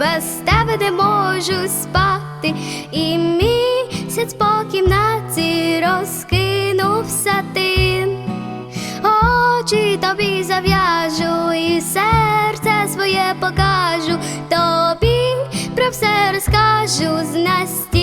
без тебе не можу спати, і місяць по кімнаті розкинувся тим, Очі тобі зав'яжу і серце своє покажу, тобі про все розкажу. З настінних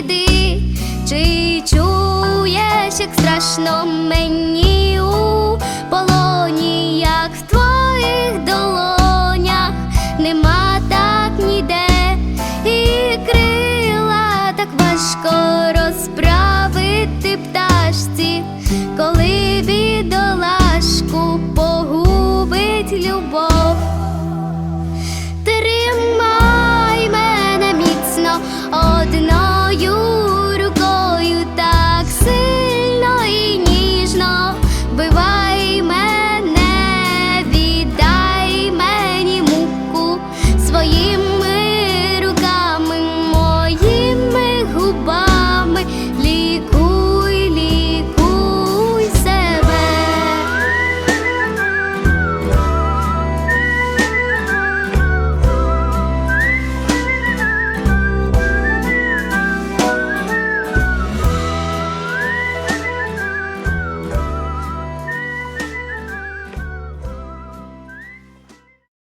сліди, чи чуєш, як страшно мені у полоні, як в твоїх долонях нема так ніде, і крила так важко розправити пташці, коли бідо.